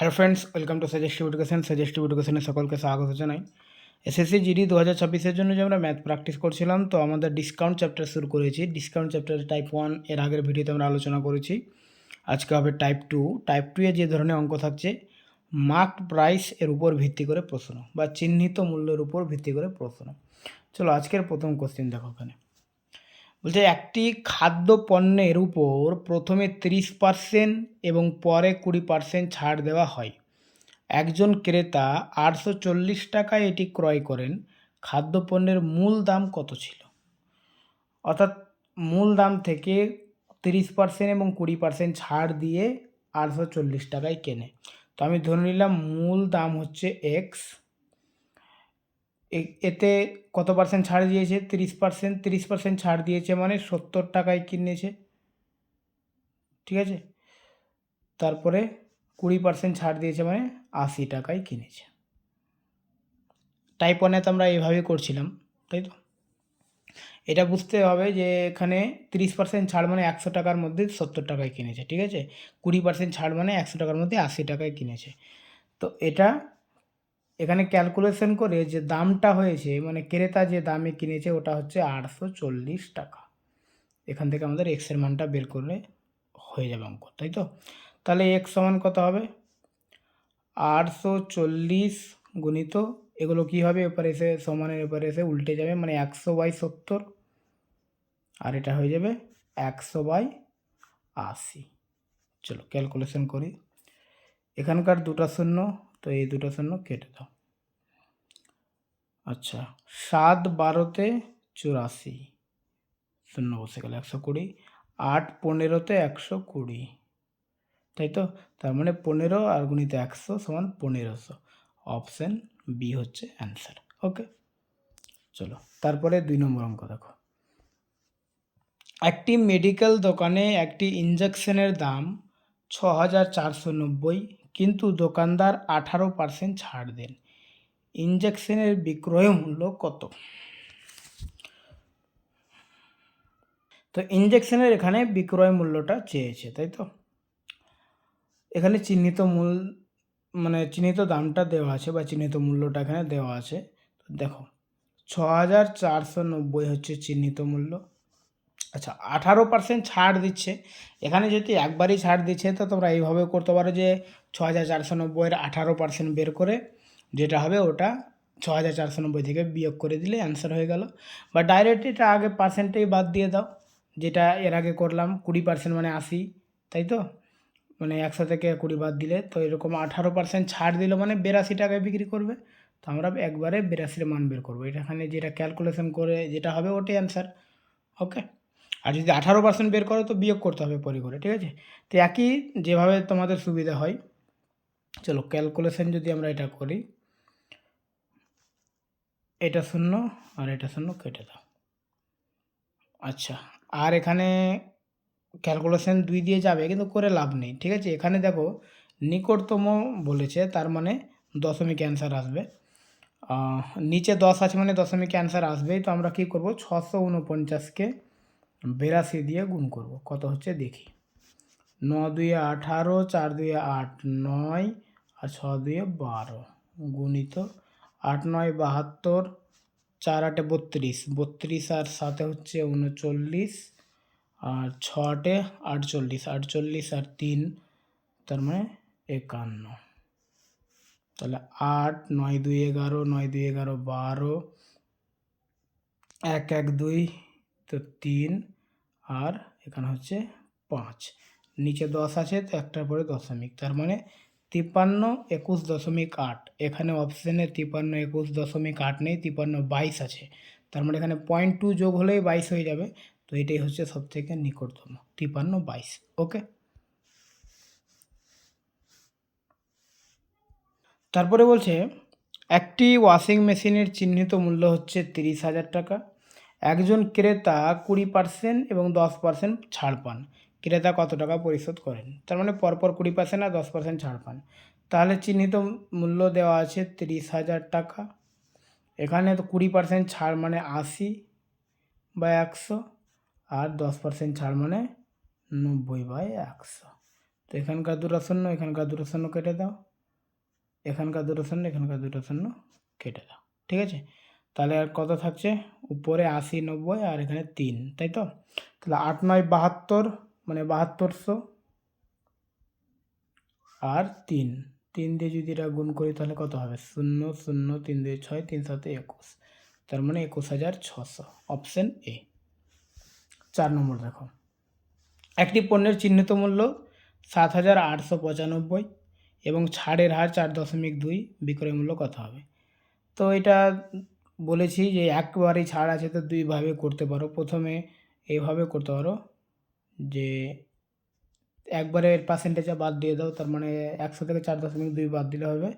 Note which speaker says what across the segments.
Speaker 1: Hello friends welcome to suggestive education suggestive এডুকেশনে সকলকে স্বাগত জানাই। এসএসসি জিডি দু হাজার ছাব্বিশের জন্য যে আমরা ম্যাথ প্র্যাকটিস করছিলাম, তো আমাদের ডিসকাউন্ট চ্যাপ্টার শুরু করেছি। ডিসকাউন্ট চ্যাপ্টার টাইপ ওয়ানের আগের ভিডিওতে আমরা আলোচনা করেছি। আজকে হবে টাইপ টু টাইপ টু এ যে ধরনের অঙ্ক থাকছে মার্কড প্রাইস এর উপর ভিত্তি করে প্রশ্ন বা চিহ্নিত মূল্যের উপর ভিত্তি করে প্রশ্ন। চলো আজকের প্রথম কোশ্চেন দেখো ওখানে বলছে একটি খাদ্য পণ্যের উপর প্রথমে তিরিশ পার্সেন্ট এবং পরে কুড়ি পার্সেন্ট ছাড় দেওয়া হয়। একজন ক্রেতা আটশো চল্লিশ টাকায় এটি ক্রয় করেন। খাদ্যপণ্যের মূল দাম কত ছিল? অর্থাৎ মূল দাম থেকে তিরিশ পার্সেন্ট এবং কুড়ি পার্সেন্ট ছাড় দিয়ে আটশো চল্লিশ টাকায় কেনে। তো আমি ধরে নিলাম মূল দাম হচ্ছে এক্স এতে কত পার্সেন্ট ছাড় দিয়েছে? তিরিশ পার্সেন্ট তিরিশ পার্সেন্ট ছাড় দিয়েছে মানে সত্তর টাকায় কিনেছে। ঠিক আছে? তারপরে কুড়ি পার্সেন্ট ছাড় দিয়েছে মানে আশি টাকায় কিনেছে। টাইপ ওয়ানে তো আমরা এইভাবে করছিলাম, তাই তো? এটা বুঝতে হবে যে এখানে তিরিশ পার্সেন্ট ছাড় মানে একশো টাকার মধ্যে সত্তর টাকায় কিনেছে, ঠিক আছে? কুড়ি পার্সেন্ট ছাড় মানে একশো টাকার মধ্যে আশি টাকায় কিনেছে। তো এটা এখানে ক্যালকুলেশন করে যে দামটা হয়েছে মানে ক্রেতা যে দামে কিনেছে ওটা হচ্ছে আটশো চল্লিশ টাকা। এখান থেকে আমাদের এক্সের মানটা বের করলে হয়ে যাবে অঙ্ক, তাই তো? তাহলে এক্স সমান কত হবে? আটশো চল্লিশ গুণিত, এগুলো কী হবে? এপারে এসে সমানের এপারে এসে উল্টে যাবে মানে একশো বাই সত্তর। আর এটা হয়ে যাবে একশো বাই আশি। চলো ক্যালকুলেশন করি। এখানকার দুটো শূন্য তো এই দুটো শূন্য কেটে দাও। আচ্ছা সাত বারোতে চুরাশি, শূন্য বসে গেল একশো কুড়ি, আট পনেরোতে একশো কুড়ি, তাই তো? তার মানে পনেরো আর গুণিত একশো সমান পনেরোশো। অপশান বি হচ্ছে অ্যান্সার। ওকে, চলো, তারপরে দুই নম্বর অঙ্ক দেখো। একটি মেডিকেল দোকানে একটি ইঞ্জেকশনের দাম ছ হাজার চারশো নব্বই কিন্তু দোকানদার আঠারো পার্সেন্ট ছাড় দেন। ইঞ্জেকশনের বিক্রয় মূল্য কত? তো ইঞ্জেকশনের এখানে বিক্রয় মূল্যটা চেয়েছে, তাই তো? এখানে চিহ্নিত মূল মানে চিহ্নিত দামটা দেওয়া আছে বা চিহ্নিত মূল্যটা এখানে দেওয়া আছে। দেখো ছ হাজার চারশো নব্বই হচ্ছে চিহ্নিত মূল্য। আচ্ছা আঠারো পার্সেন্ট ছাড় দিচ্ছে। এখানে যদি একবারই ছাড় দিচ্ছে, তো তোমরা এইভাবে করতে পারো যে ছ হাজার চারশো নব্বইয়ের আঠারো পার্সেন্ট বের করে যেটা হবে ওটা ছ হাজার চারশো নব্বই থেকে বিয়োগ করে দিলে অ্যান্সার হয়ে গেল। বা ডাইরেক্ট এটা আগে পার্সেন্টেই বাদ দিয়ে দাও, যেটা এর আগে করলাম, কুড়ি পার্সেন্ট মানে আশি, তাই তো? মানে একশো থেকে কুড়ি বাদ দিলে, তো এরকম আঠারো পার্সেন্ট ছাড় দিল মানে বিরাশি টাকায় বিক্রি করবে। তো আমরা একবারে বিরাশির মান বের করব। এটা এখানে যেটা ক্যালকুলেশন করে যেটা হবে ওটাই অ্যান্সার ওকে আর যদি আঠারো পার্সেন্ট বের করো তো বিয়োগ করতে হবে পরি করে ঠিক আছে? তো একই যেভাবে তোমাদের সুবিধা হয়। চলো ক্যালকুলেশন যদি আমরা এটা করি, এটা শূন্য আর এটা শূন্য কেটে দাও। আচ্ছা আর এখানে ক্যালকুলেশন দুই দিয়ে যাবে, কিন্তু করে লাভ নেই, ঠিক আছে? এখানে দেখো, নিকটতম বলেছে, তার মানে দশমিক অ্যান্সার আসবে। নিচে দশ আছে মানে দশমিক অ্যান্সার আসবেই, তো আমরা কী করব? ছশো উনপঞ্চাশকে বিরাশি দিয়ে গুণ করব। কত হচ্ছে? দেখি। ন দুয়ে আঠারো, চার দুয়ে আট, নয় আর ছ দুয়ে বারো। গুণিত আট, নয়, বাহাত্তর, চার, আটে বত্রিশ। বত্রিশ আর সাথে হচ্ছে উনচল্লিশ আর ছ আটে আটচল্লিশ। আটচল্লিশ আর তিন, তার মানে একান্ন। তাহলে আট, নয় দুই এগারো, নয় দুই এগারো বারো, এক এক দুই তো তিন আর এখানে হচ্ছে পাঁচ। নিচে দশ আছে, তো একটার পরে দশমিক। তার মানে তিপ্পান্ন একুশ দশমিক আট। এখানে অপশানে তিপ্পান্ন একুশ দশমিক আট নেই, তিপ্পান্ন বাইশ আছে। তার মানে এখানে পয়েন্ট টু যোগ হলেই বাইশ হয়ে যাবে। তো এটাই হচ্ছে সব থেকে নিকটতম, তিপ্পান্ন বাইশ। ওকে? তারপরে বলছে, একটি ওয়াশিং মেশিনের চিহ্নিত মূল্য হচ্ছে তিরিশ হাজার টাকা। একজন ক্রেতা কুড়ি পার্সেন্ট এবং দশ পার্সেন্ট ছাড় পান। ক্রেতা কত টাকা পরিশোধ করেন? তার মানে পরপর কুড়ি পার্সেন্ট আর দশ পার্সেন্ট ছাড় পান। তাহলে চিহ্নিত মূল্য দেওয়া আছে তিরিশ হাজার টাকা। এখানে তো কুড়ি পার্সেন্ট ছাড় মানে আশি বা একশো আর দশ পার্সেন্ট ছাড় মানে নব্বই বাই একশো। তো এখানকার দুটো শূন্য এখানকার দুটো শূন্য কেটে দাও। এখানকার দুটো শূন্য এখানকার দুটো শূন্য কেটে দাও। ঠিক আছে? তাহলে আর কত থাকছে? উপরে আশি, নব্বই আর এখানে তিন, তাই তো? তাহলে আট, নয়, বাহাত্তর মানে বাহাত্তরশো আর তিন। তিন দিয়ে যদি এটা গুণ করি তাহলে কত হবে? শূন্য শূন্য, তিন দুই ছয়, তিন সাথে একুশ। তার মানে একুশ হাজার ছশো। অপশন এ চার নম্বর দেখো। একটি পণ্যের চিহ্নিত মূল্য সাত হাজার আটশো পঁচানব্বই এবং ছাড়ের হার চার দশমিক দুই, বিক্রয় মূল্য কত হবে? তো এটা বলেছি যে একবারই ছাড় আছে তো দুইভাবে করতে পারো। প্রথমে এইভাবে করতে পারো যে একবারে পার্সেন্টেজটা বাদ দিয়ে দাও, তার মানে একশো থেকে চার দশমিক দুই বাদ দিলে হবে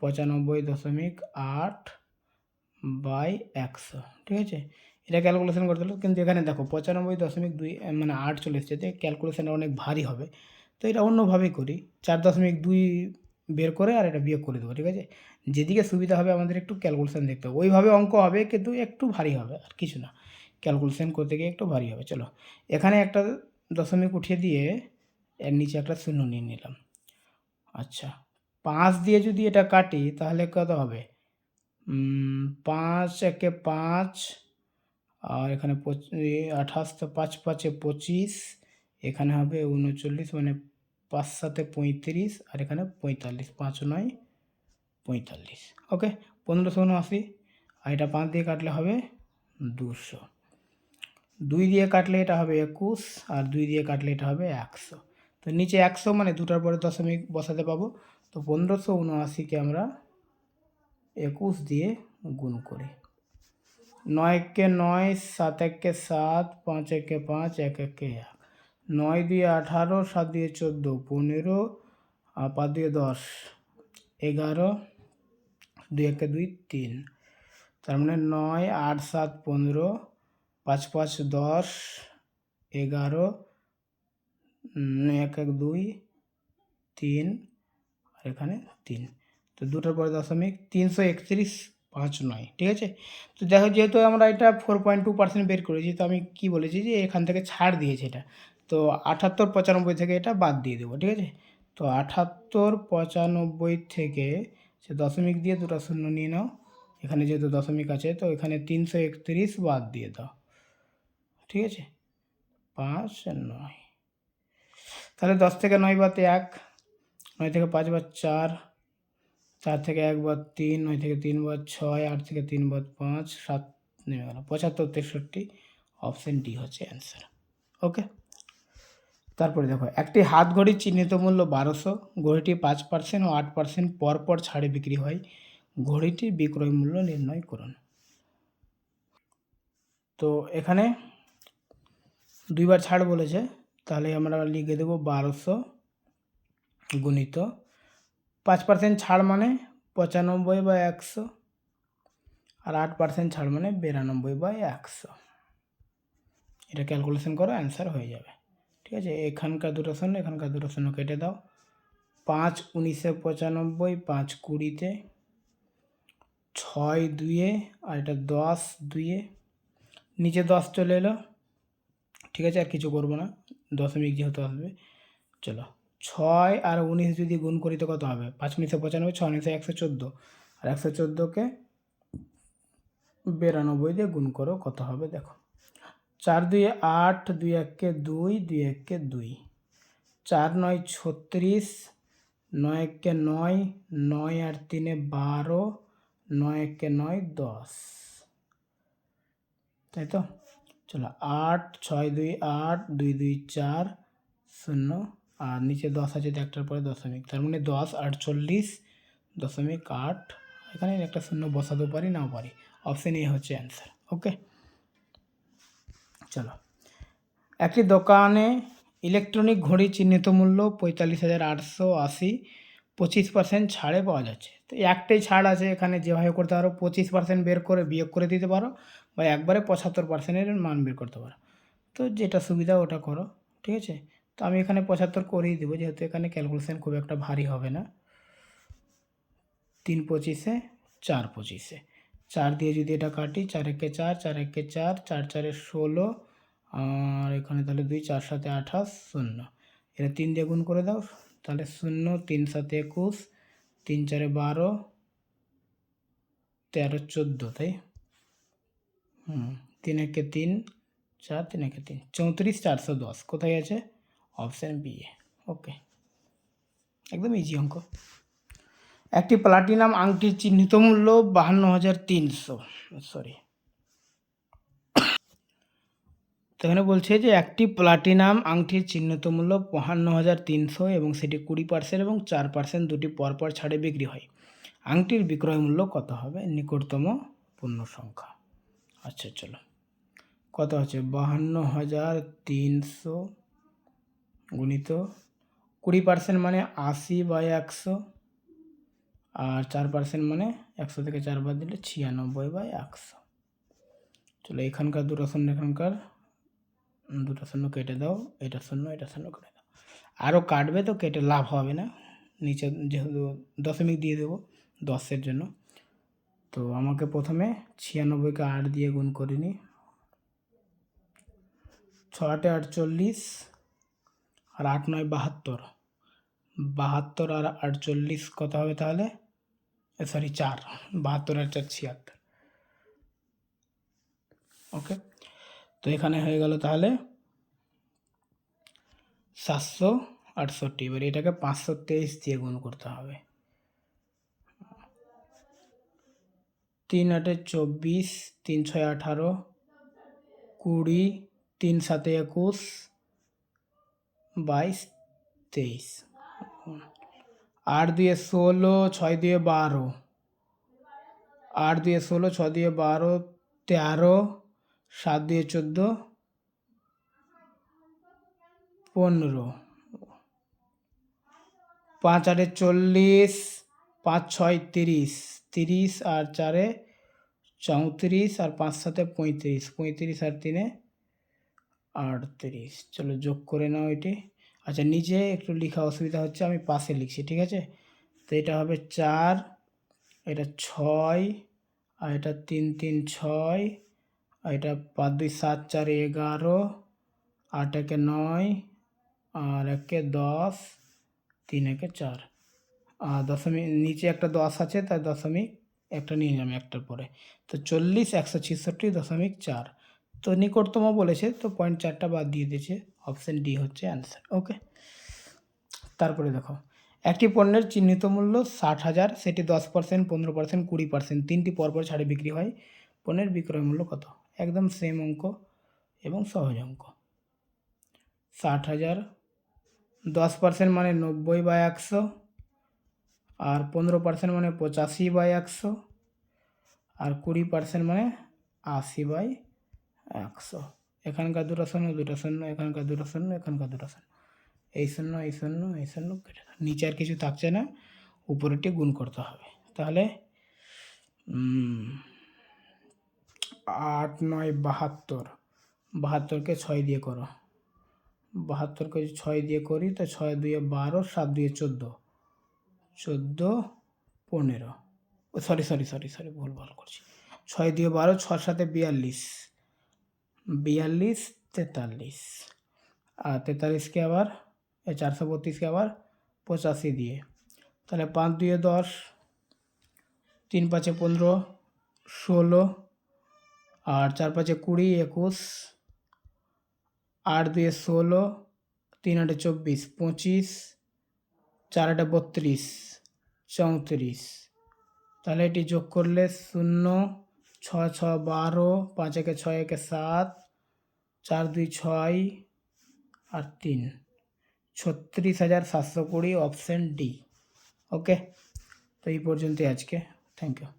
Speaker 1: পঁচানব্বই দশমিক আট বাই একশো, ঠিক আছে? এটা ক্যালকুলেশন করতে হলো কিন্তু এখানে দেখো পঁচানব্বই দশমিক দুই মানে আট চলে এসছে তো ক্যালকুলেশনটা অনেক ভারী হবে। তো এটা অন্যভাবেই করি, চার দশমিক দুই বের করে আর এটা বিয়োগ করে দেবো, ঠিক আছে? যেদিকে সুবিধা হবে আমাদের একটু ক্যালকুলেশন দেখতে হবে। ওইভাবে অঙ্ক হবে কিন্তু একটু ভারী হবে, আর কিছু না। ক্যালকুলেশন করতে গিয়ে একটু ভারী হবে। চলো, এখানে একটা দশমিক উঠিয়ে দিয়ে এর নিচে একটা শূন্য নিয়ে নিলাম। আচ্ছা পাঁচ দিয়ে যদি এটা কাটি তাহলে কত হবে? পাঁচ একে পাঁচ, আর এখানে আঠাশ, তো পাঁচ, পাঁচে পঁচিশ, এখানে হবে উনচল্লিশ মানে পাঁচ সাথে পঁয়ত্রিশ, আর এখানে পঁয়তাল্লিশ, পাঁচ নয়। পঁয়তাল্লিশ। ওকে পনেরোশো উনআশি আর এটা পাঁচ দিয়ে কাটলে হবে দুশো। দুই দিয়ে কাটলে এটা হবে একুশ, আর দুই দিয়ে কাটলে এটা হবে একশো। তো নিচে একশো মানে দুটার পরে দশমিক বসাতে পাবো। তো পনেরোশো উনআশিকে আমরা একুশ দিয়ে গুণ করি। নয় একে নয় সাত একে সাত পাঁচ একে পাঁচ এক একে এক। নয় দিয়ে আঠারো, সাত দিয়ে চোদ্দ, পনেরো, আর পাঁচ দিয়ে দশ, এগারো দুই একে দুই তিন। তার মানে নয় আট সাত পনেরো, পাঁচ পাঁচ দশ, এগারো এক এক দুই, তিন, আর এখানে তিন। তো দুটোর পরে দশমিক তিনশো একত্রিশ পাঁচ নয়, ঠিক আছে? তো দেখো যেহেতু আমরা এটা ফোর পয়েন্ট টু পার্সেন্ট বের করেছি, তো আমি কি বলেছি যে এখান থেকে ছাড় দিয়েছে এটা। তো আটাত্তর পঁচানব্বই থেকে এটা বাদ দিয়ে দেবো, ঠিক আছে? তো আটাত্তর পঁচানব্বই থেকে সে দশমিক দিয়ে দুটো শূন্য নিয়ে নাও। এখানে যেহেতু দশমিক আছে, তো এখানে তিনশো একত্রিশ বাদ দিয়ে দাও। ঠিক আছে? পাঁচ নয়। তাহলে দশ থেকে নয় বাদ এক, নয় থেকে পাঁচ বার চার চার থেকে এক বার তিন, নয় থেকে তিন বার ছয়, আট থেকে তিন বার পাঁচ, সাত নেমে গেল। পঁচাত্তর, তেষট্টি, অপশান ডি হচ্ছে অ্যান্সার। ওকে? তারপরে দেখো, একটি হাত ঘড়ির চিহ্নিত মূল্য বারোশো, ঘড়িটি পাঁচ পার্সেন্ট ও আট পার্সেন্ট পরপর ছাড়ে বিক্রি হয়। ঘড়িটির বিক্রয় মূল্য নির্ণয় করুন। তো এখানে দুইবার ছাড় বলেছে, তাহলে আমরা লিখে দেবো বারোশো গুণিত। পাঁচ পার্সেন্ট ছাড় মানে পঁচানব্বই বা একশো, আর আট পার্সেন্ট ছাড় মানে বিরানব্বই বা একশো। এটা ক্যালকুলেশন করো অ্যান্সার হয়ে যাবে। ঠিক আছে? এখানকার দুটো শূন্য, এখানকার দুটো শূন্য কেটে দাও। পাঁচ উনিশে পঁচানব্বই, পাঁচ কুড়িতে, ছয় দুইয়ে, আর এটা দশ দুইয়ে, নিচে দশ চলে এলো। ঠিক আছে? আর কিছু করব না। দশমিক যেহেতু আসবে, চলো। ছয় আর উনিশ যদি গুণ করি তো কত হবে? পাঁচ উনিশে পঁচানব্বই, ছয় উনিশে একশো চোদ্দ। আর একশো চোদ্দোকে বিরানব্বই দিয়ে গুণ করো, কত হবে দেখো। চার দুই আট, দুই এককে দুই দুই এককে দুই। চার নয় ছত্রিশ, নয় এককে নয় নয় আর তিনে বারো, নয় এককে নয় দশ। তাই তো? চলো আট, ছয় দুই আট, দুই দুই চার, শূন্য। আর নিচে দশ আছে তো একটার পরে দশমিক। তার মানে দশ, আটচল্লিশ, দশমিক আট। এখানে একটা শূন্য বসাতেও পারি, নাও পারি। অপশন এ হচ্ছে অ্যান্সার। ওকে? চলো। একটি দোকানে ইলেকট্রনিক ঘড়ি চিহ্নিত মূল্য পঁয়তাল্লিশ হাজার আটশো আশি, পঁচিশ পার্সেন্ট ছাড়ে পাওয়া যাচ্ছে। তো একটাই ছাড় আছে এখানে, যেভাবে করতে পারো, পঁচিশ পার্সেন্ট বের করে বিয়োগ করে দিতে পারো বা একবারে পঁচাত্তর পার্সেন্টের মান বের করতে পারো। তো যেটা সুবিধা ওটা করো, ঠিক আছে? তো আমি এখানে পঁচাত্তর করেই দেবো, যেহেতু এখানে ক্যালকুলেশন খুব একটা ভারী হবে না। তিন পঁচিশে, চার পঁচিশে। চার দিয়ে যদি এটা কাটি, চার একে চার চার একে চার চার চারে ষোলো আর এখানে তাহলে দুই, চার সাথে আঠাশ, শূন্য। এটা তিন দিয়ে গুণ করে দাও, তাহলে শূন্য, তিন সাথে একুশ, তিন, চারে বারো, তেরো, চোদ্দ, তাই? হুম, তিন একে তিন, চার, তিন একে তিন, চৌত্রিশ, চারশো দশ। কোথায় আছে? অপশান বি এ। ওকে। একদম ইজি অঙ্ক। একটি প্লাটিনাম আংটির চিহ্নিত মূল্য বাহান্ন হাজার তিনশো। সরি তো এখানে বলছে যে একটি প্লাটিনাম আংটির চিহ্নিত মূল্য বাহান্ন হাজার তিনশো এবং সেটি কুড়ি পার্সেন্ট এবং চার পার্সেন্ট দুটি পরপর ছাড়ে বিক্রি হয়। আংটির বিক্রয় মূল্য কত হবে? নিকটতম পূর্ণ সংখ্যা। আচ্ছা চলো। কত আছে? বাহান্ন হাজার তিনশো গুণিত কুড়ি পার্সেন্ট মানে আশি বাই একশো আর চার পার্সেন্ট মানে একশো থেকে চার বাদ দিলে ছিয়ানব্বই বাই একশো। চলো, এখানকার শূন্য এখানকার দুটো শূন্য কেটে দাও, এটা শূন্য এটা শূন্য কেটে দাও। আরও কাটবে তো, কেটে লাভ হবে না। নিচে যেহেতু দশমিক দিয়ে দেবো দশের জন্য। তো আমাকে প্রথমে ছিয়ানব্বইকে আট দিয়ে গুণ করে নিই ছ আটে আটচল্লিশ আর আট নয় বাহাত্তর। বাহাত্তর আর আটচল্লিশ কত হবে তাহলে? সরি চার। বাহাত্তর আর চার, ছিয়াত্তর। ওকে তো এখানে হয়ে গেল তাহলে সাতশো আটষট্টি। এবার এটাকে পাঁচশো তেইশ দিয়ে গুণ করতে হবে। তিন আটে চব্বিশ, তিন ছয় আঠারো, কুড়ি, তিন সাতে একুশ, বাইশ, তেইশ। আট দুয়ে ষোলো, ছয় দুয়ে বারো। আট দুয়ে ষোলো, ছয় দুয়ে বারো, তেরো সাত দুয়ে চোদ্দ, পনেরো। পাঁচ আটে চল্লিশ, পাঁচ ছয় তিরিশ। তিরিশ আর চারে চৌত্রিশ আর পাঁচ সাথে পঁয়ত্রিশ। পঁয়ত্রিশ আর তিনে আটত্রিশ। চলো যোগ করে নাও এটি। আচ্ছা নিচে একটু লেখা অসুবিধা হচ্ছে, আমি পাশে লিখছি, ঠিক আছে? তো এটা হবে চার, এটা ছয়, আর এটা তিন তিন, ছয় এটা পাঁচ দুই সাত, চার, এগারো আট একে নয় আর একে দশ তিন একে চার। আর দশমিক, নিচে একটা দশ আছে, তাই দশমিক একটা নিয়ে নিলাম একটার পরে। তো চল্লিশ, একশো ছেষট্টি, দশমিক চার। তো নিকটতম বলেছে, তো পয়েন্ট চারটা বাদ দিয়ে দিয়েছে। অপশান ডি হচ্ছে অ্যান্সার ওকে তারপরে দেখো, একটি পণ্যের চিহ্নিত মূল্য ষাট হাজার, সেটি দশ পার্সেন্ট পনেরো পার্সেন্ট কুড়ি পার্সেন্ট তিনটি পরপর ছাড়ে বিক্রি হয়। পণ্যের বিক্রয় মূল্য কত? একদম সেম অঙ্ক এবং সহজ অঙ্ক। ষাট হাজার, দশ পার্সেন্ট মানে নব্বই বাই একশো আর পনেরো পার্সেন্ট মানে পঁচাশি বাই একশো আর কুড়ি পার্সেন্ট মানে আশি বাই একশো। এখানকার দুটো শূন্য দুটো শূন্য, এখানকার দুটো শূন্য, এখানকার দুটো শূন্য। এই শূন্য এই শূন্য এই শূন্য নিচে আর কিছু থাকছে না, উপরেরটি গুণ করতে হবে। তাহলে আট, নয়, বাহাত্তর। বাহাত্তরকে ছয় দিয়ে করো। বাহাত্তরকে ছয় দিয়ে করি, তো ছয় দুয়ে বারো, সাত দুয়ে চোদ্দ। চোদ্দ, পনেরো। ও সরি সরি সরি সরি, ভুল, ভালো করছি। ছয় দিয়ে বারো, ছর সাথে বিয়াল্লিশ। বিয়াল্লিশ, তেতাল্লিশ। আর তেতাল্লিশকে আবার চারশো বত্রিশকে আবার পঁচাশি দিয়ে। তাহলে পাঁচ দুয়ে দশ, তিন পাঁচে পনেরো, ষোলো আর চার পাঁচে কুড়ি, একুশ, আট দুয়ে ষোলো, তিন আটে চব্বিশ, পঁচিশ, চার আটে বত্রিশ, চৌত্রিশ। তাহলে এটি যোগ করলে শূন্য ছ ছ বারো, পাঁচ, একে ছয়, একে সাত, চার, দুই, ছয়, আর তিন। ছত্রিশ হাজার সাতশো কুড়ি অপশান ডি। ওকে? তো এই পর্যন্তই আজকে। Thank you.